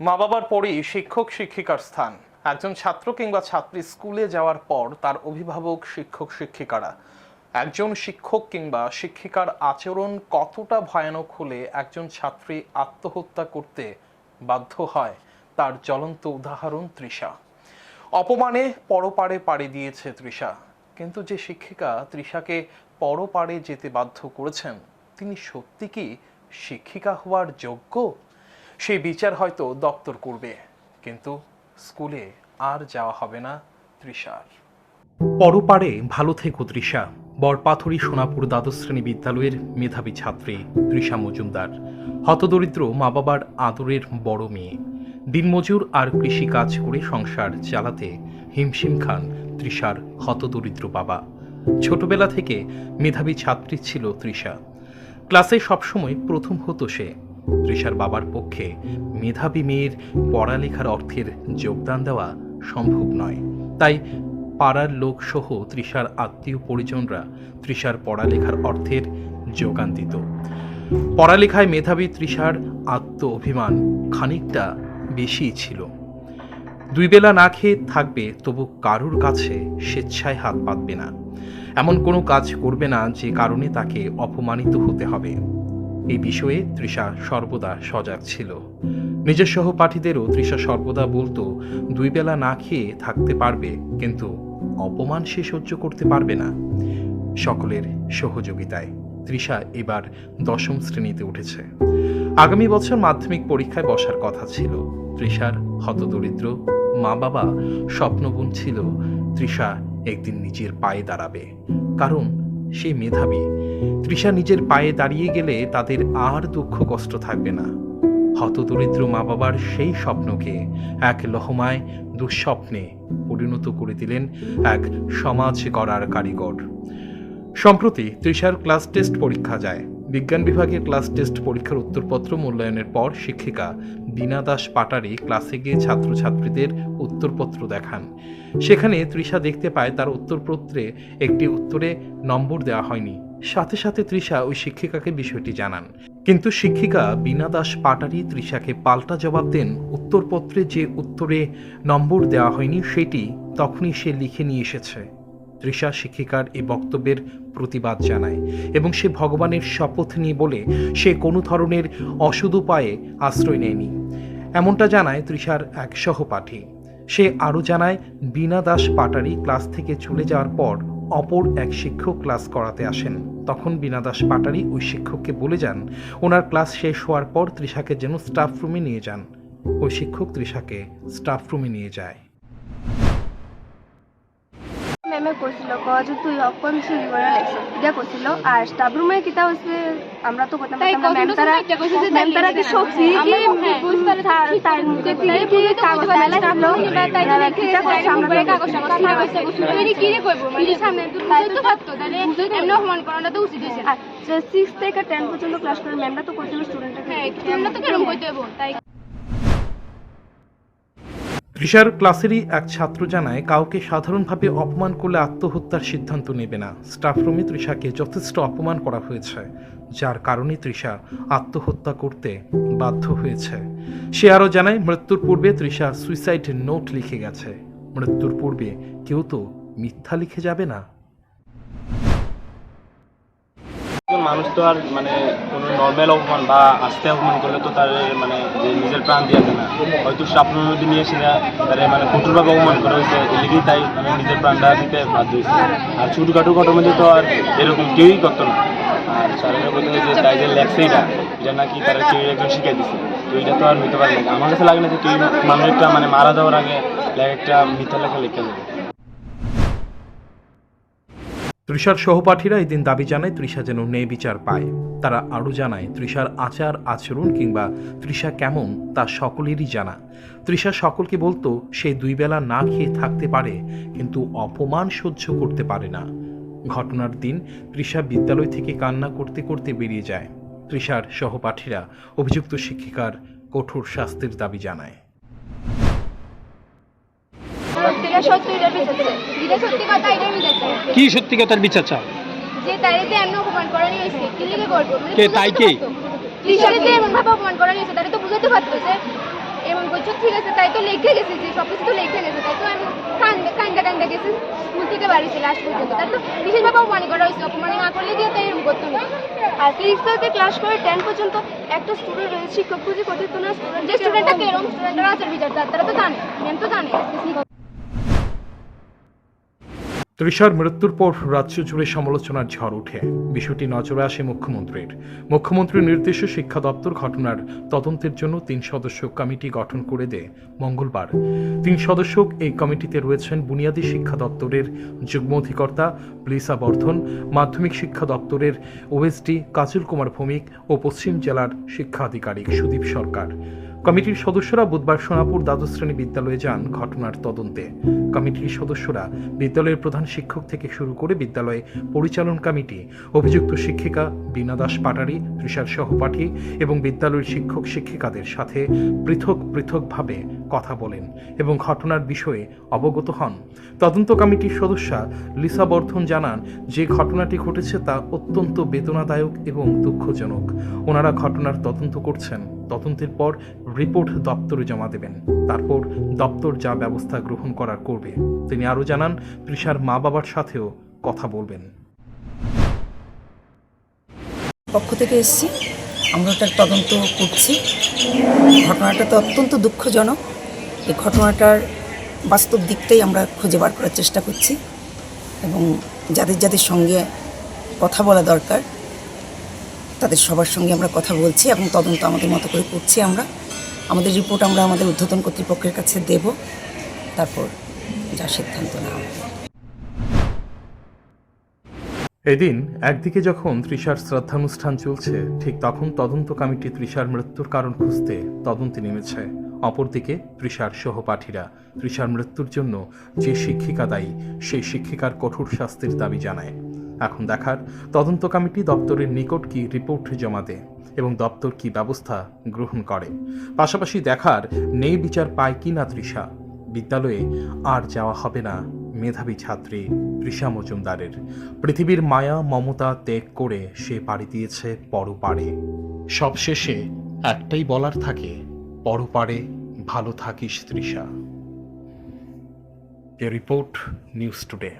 মা বাবার পরেই শিক্ষক শিক্ষিকার স্থান। একজন ছাত্র কিংবা ছাত্রী স্কুলে যাওয়ার পর তার অভিভাবক, শিক্ষক শিক্ষিকারা। একজন শিক্ষক কিংবা শিক্ষিকার আচরণ কতটা ভয়ানক হলে একজন ছাত্রী আত্মহত্যা করতে বাধ্য হয়, তার জ্বলন্ত উদাহরণ তৃষা। অপমানে পরপারে পাড়ি দিয়েছে তৃষা। কিন্তু যে শিক্ষিকা তৃষাকে পরপারে যেতে বাধ্য করেছেন, তিনি সত্যি কি শিক্ষিকা হওয়ার যোগ্য? সেই বিচার হয়তো দপ্তর করবে, কিন্তু স্কুলে আর যাওয়া হবে না তৃষার। পরপারে ভালো থেকো তৃষা, বরপাথরি সোনাপুর দ্বাদশ শ্রেণি বিদ্যালয়ের মেধাবী ছাত্রী তৃষা মজুমদার, হতদরিদ্র মা বাবার আদরের বড় মেয়ে। দিনমজুর আর কৃষি কাজ করে সংসার চালাতে হিমশিম খান তৃষার হতদরিদ্র বাবা। ছোটবেলা থেকে মেধাবী ছাত্রী ছিল তৃষা। ক্লাসে সবসময় প্রথম হতো সে। তৃষার বাবার পক্ষে মেধাবী মেয়ের পড়ালেখার অর্থের যোগদান দেওয়া সম্ভব নয়। তাই পাড়ার লোকসহ তৃষার আত্মীয় পরিজনরা তৃষার পড়ালেখার অর্থের যোগান দিত। পড়ালেখায় মেধাবী তৃষার আত্ম অভিমান খানিকটা বেশিই ছিল। দুই বেলা না খেয়ে থাকবে তবু কারুর কাছে স্বেচ্ছায় হাত পাতবে না। এমন কোনো কাজ করবে না যে কারণে তাকে অপমানিত হতে হবে। এই বিষয়ে তৃষা সর্বদা সজাগ ছিল। নিজের সহপাঠীদেরও তৃষা সর্বদা বলতো, দুই বেলা না খেয়ে থাকতে পারবে, কিন্তু অপমান সে সহ্য করতে পারবে না। সকলের সহযোগিতায় তৃষা এবার দশম শ্রেণীতে উঠেছে। আগামী বছর মাধ্যমিক পরীক্ষায় বসার কথা ছিল। তৃষার হতদরিদ্র মা বাবা স্বপ্নবন ছিল, তৃষা একদিন নিজের পায়ে দাঁড়াবে। কারণ সে মেধাবী। তৃষা নিজের পায়ে দাঁড়িয়ে গেলে তাদের আর দুঃখ কষ্ট থাকবে না। হতদরিদ্র মা বাবার সেই স্বপ্নকে এক লহমায় দুঃস্বপ্নে পরিণত করে দিলেন এক সমাজ করার কারিগর। সম্প্রতি তৃষার ক্লাস টেস্ট পরীক্ষা যায়। বিজ্ঞান বিভাগের ক্লাস টেস্ট পরীক্ষার উত্তরপত্র মূল্যায়নের পর শিক্ষিকা বীণা দাস পাটারি ক্লাসে গিয়ে ছাত্রছাত্রীদের উত্তরপত্র দেখান। সেখানে তৃষা দেখতে পায় তার উত্তরপত্রে একটি উত্তরে নম্বর দেওয়া হয়নি। সাথে সাথে তৃষা ওই শিক্ষিকাকে বিষয়টি জানান। কিন্তু শিক্ষিকা বীণা দাস পাটারি তৃষাকে পাল্টা জবাব দেন, উত্তরপত্রে যে উত্তরে নম্বর দেওয়া হয়নি সেটি তখনই সে লিখে নিয়ে এসেছে। তৃষা শিক্ষিকার এই বক্তব্যের প্রতিবাদ জানায় এবং সে ভগবানের শপথ নিয়ে বলে, সে কোনো ধরনের অসুদ উপায়ে আশ্রয় নেয়নি। এমনটা জানায় তৃষার এক সহপাঠী। সে আরও জানায়, বীণা দাস পাটারি ক্লাস থেকে চলে যাওয়ার পর অপর এক শিক্ষক ক্লাস করাতে আসেন। তখন বীণা দাস পাটারি ওই শিক্ষককে বলে যান, ওনার ক্লাস শেষ হওয়ার পর তৃষাকে যেন স্টাফ রুমে নিয়ে যান। ওই শিক্ষক তৃষাকে স্টাফ রুমে নিয়ে যায়। ম্যামে কইছিল ক যে তুই অকন চুরি করে লেখছ এটা কইছিল আর স্টাফ রুমে কিতা হইছে আমরা তো কথা তাই বলতাম ম্যাম কতটুকু তারা কইছে ম্যাম তারা কি তাই সব আমরা কি হ্যাঁ, তার। মুখে তাই কি কাগজ ছিল না, তাই কিতা তাই আমরা কাগজ। হইছে, বুঝতে পারি, কি রে কইবো? মানে সামনে তো বুঝতেই তো পারতো, তাহলে এমনি অপমান করাটা তো উচিত হইছে যে সিক্স থেকে টেন পর্যন্ত ক্লাস করে ম্যামরা তো কইছিল স্টুডেন্টকে হ্যাঁ, আমরা তো কেরম কইতে হইবো, তাই তৃষার ক্লাসেরই এক ছাত্র জানায়, কাউকে সাধারণভাবে অপমান করলে আত্মহত্যার সিদ্ধান্ত নেবে না। স্টাফ রুমে তৃষাকে যথেষ্ট অপমান করা হয়েছে, যার কারণে তৃষা আত্মহত্যা করতে বাধ্য হয়েছে। সে আরও জানায়, মৃত্যুর পূর্বে তৃষা সুইসাইড নোট লিখে গেছে। মৃত্যুর পূর্বে কেউ তো মিথ্যা লিখে যাবে না। একজন মানুষ তো আর মানে কোনো নর্মাল অপমান বা আস্তে অপমান করলে তো তার মানে যে নিজের প্রাণ দিয়ে না। হয়তো স্বপ্নের মধ্যে নিয়ে এসে তার মানে কঠোরভাবে অপমান করা হয়েছে, এদিকেই তাই মানে নিজের প্রাণটা দিতে বাধ্য হয়েছে। আর ছোটোখাটো মধ্যে তো আর এরকম কেউই করতো না। আর স্যারের কথা যে, তাই যে লেখছে এটা নাকি তারা কেউ একজন শিখিয়ে দিচ্ছে তো এটা তো আর হইতে পারে না। আমার কাছে লাগে না যে কেউ মানুষ একটা মানে মারা যাওয়ার আগে একটা মিথ্যা লেখা লিখে দেবে। তৃষার সহপাঠীরা এদিন দাবি জানায় তৃষা যেন ন্যায় বিচার পায়। তারা আরও জানায়, তৃষার আচার, আচরণ কিংবা তৃষা কেমন তা সকলেরই জানা। তৃষা সকলকে বলতো, সে দুই বেলা না খেয়ে থাকতে পারে, কিন্তু অপমান সহ্য করতে পারে না। ঘটনার দিন তৃষা বিদ্যালয় থেকে কান্না করতে করতে বেরিয়ে যায়। তৃষার সহপাঠীরা অভিযুক্ত শিক্ষিকার কঠোর শাস্তির দাবি জানায়। সত্যিটা সত্যি এটা যেটা সত্যি কথা এটাই মিথ্যাছে। কি সত্যিকার বিচার চাও যে এমন অপমান নিয়েছে, কি লিগে করব? কে, তাই কে? টিচারে যে এমন ভাবে অপমান করা নিয়েছে, তারে তো বুঝাতে পারতো যে এমন করে ঠিক আছে তাই তো লিখে গেছে যে সব কিছু তো লিখে গেছে তাই তো আমি কান্দে কান্দা কান্দা গেছি স্কুল থেকে বাড়িতে লাস্ট পর্যন্ত তাই তো বিশেষভাবে অপমান করা হয়েছে অপমান না করলে দিয়ে তাই এরকম করতো না আর ক্লাস করে টেন পর্যন্ত একটা স্টুডেন্ট শিক্ষক খুঁজে করতে না স্টুডেন্ট যে স্টুডেন্টটা কেরম স্টুডেন্টরা আচার বিচার তারা তো জানে ম্যাম তো জানে তৃষার মৃত্যুর পর রাজ্য জুড়ে সমালোচনার ঝড় ওঠে। বিষয়টি নজরে আসে মুখ্যমন্ত্রীর। মুখ্যমন্ত্রীর নির্দেশে শিক্ষা দপ্তর ঘটনার তদন্তের জন্য তিন সদস্য কমিটি গঠন করে দেয় মঙ্গলবার। তিন সদস্য এই কমিটিতে রয়েছেন বুনিয়াদী শিক্ষা দপ্তরের যুগ্ম অধিকর্তা লিসা বর্ধন, মাধ্যমিক শিক্ষা দপ্তরের ওএসডি কাজল কুমার ভৌমিক ও পশ্চিম জেলার শিক্ষা আধিকারিক সুদীপ সরকার। কমিটির সদস্যরা বুধবার সোনাপুর দ্বাদশ শ্রেণি বিদ্যালয়ে যান ঘটনার তদন্তে। কমিটির সদস্যরা বিদ্যালয়ের প্রধান শিক্ষক থেকে শুরু করে বিদ্যালয়ে পরিচালন কমিটি, অভিযুক্ত শিক্ষিকা বীণা দাস পাটারি, তৃষার সহপাঠী এবং বিদ্যালয়ের শিক্ষক শিক্ষিকাদের সাথে পৃথক পৃথকভাবে কথা বলেন এবং ঘটনার বিষয়ে অবগত হন। তদন্ত কমিটির সদস্যা লিসা বর্ধন জানান, যে ঘটনাটি ঘটেছে তা অত্যন্ত বেদনাদায়ক এবং দুঃখজনক। ওনারা ঘটনার তদন্ত করছেন। তদন্তের পর রিপোর্ট দপ্তরে জমা দেবেন। তারপর দপ্তর যা ব্যবস্থা গ্রহণ করার করবে, তিনি আরও জানান, তৃষার মা বাবার সাথেও কথা বলবেন। পক্ষ থেকে এসেছি। আমরা ওটার তদন্ত করছি। ঘটনাটা তো অত্যন্ত দুঃখজনক। এই ঘটনাটার বাস্তব দিকটাই আমরা খুঁজে বার করার চেষ্টা করছি এবং যাদের যাদের সঙ্গে কথা বলা দরকার তাদের সবার সঙ্গে আমরা কথা বলছি এবং তদন্ত আমাদের মতো করে করছি আমরা। আমাদের রিপোর্ট আমরা আমাদের ঊর্ধ্বতন কর্তৃপক্ষের কাছে দেব। তারপর যা সিদ্ধান্ত নেওয়া এদিন একদিকে যখন তৃষার শ্রদ্ধানুষ্ঠান চলছে, ঠিক তখন তদন্ত কমিটি তৃষার মৃত্যুর কারণ খুঁজতে তদন্তে নেমেছে। অপরদিকে তৃষার সহপাঠীরা তৃষার মৃত্যুর জন্য যে শিক্ষিকা দায়ী, সেই শিক্ষিকার কঠোর শাস্তির দাবি জানায়। এখন দেখার তদন্ত কমিটি দপ্তরের নিকট কি রিপোর্ট জমা দেয় এবং দপ্তর কি ব্যবস্থা গ্রহণ করে। পাশাপাশি দেখার নেই বিচার পায় কি না তৃষা? বিদ্যালয়ে আর যাওয়া হবে না, মেধাবী ছাত্রী তৃষা মজুমদারের। পৃথিবীর মায়া, মমতা ত্যাগ করে সে পাড়ি দিয়েছে পরপারে। সবশেষে একটাই বলার থাকে, পরপারে ভালো থাকিস তৃষা। এ রিপোর্ট নিউজ টুডে।